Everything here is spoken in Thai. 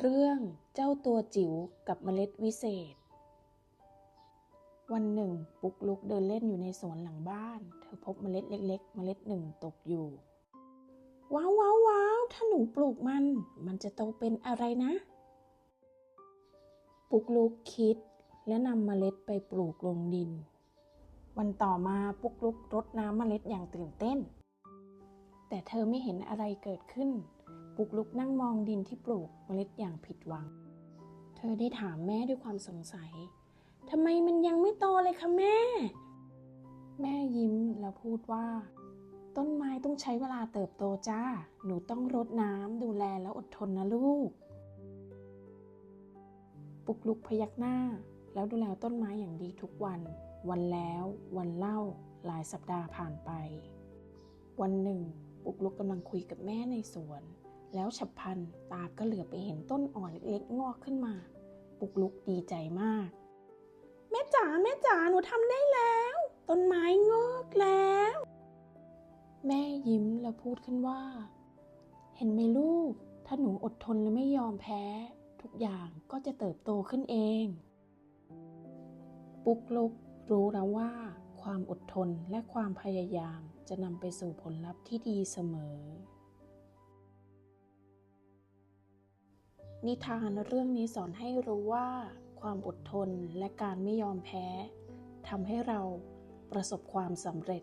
เรื่องเจ้าตัวจิ๋วกับเมล็ดวิเศษ วันหนึ่ง ปุกลุกเดินเล่นอยู่ในสวนหลังบ้าน เธอพบเมล็ดเล็ก ๆ เมล็ดหนึ่งตกอยู่ ว้าวว้าวว้าวถ้าหนูปลูกมัน มันจะโตเป็นอะไรนะ ปุกลุกคิดและนำเมล็ดไปปลูกลงดิน วันต่อมาปุกลุกรดน้ำเมล็ดอย่างตื่นเต้น แต่เธอไม่เห็นอะไรเกิดขึ้น ปุกลุกนั่งมองดินที่ปลูกเมล็ดอย่างผิดหวัง เธอได้ถามแม่ด้วยความสงสัย ทำไมมันยังไม่โตเลยคะแม่ แม่ยิ้มแล้วพูดว่า ต้นไม้ต้องใช้เวลาเติบโตจ้า หนูต้องรดน้ำดูแลแล้วอดทนนะลูก ปุกลุกพยักหน้า แล้วดูแลต้นไม้อย่างดีทุกวัน วันแล้ว วันเล่า หลายสัปดาห์ผ่านไป วันหนึ่งปุกลุกกำลังคุยกับแม่ในสวน แล้วฉับพลันตาก็เหลือบไปเห็นต้นอ่อนเล็กๆ งอกขึ้นมา ปุกลุกดีใจมาก แม่จ๋าแม่จ๋าหนูทำได้แล้ว ต้นไม้งอกแล้ว แม่ยิ้มแล้วพูดขึ้นว่า เห็นไหมลูก ถ้าหนูอดทนและไม่ยอมแพ้ ทุกอย่างก็จะเติบโตขึ้นเอง ปุกลุกรู้แล้วว่า ความอดทนและความพยายามจะนำไปสู่ผลลัพธ์ที่ดีเสมอ นิทานเรื่องนี้สอนให้รู้ว่า ความอดทนและการไม่ยอมแพ้ทำให้เราประสบความสำเร็จ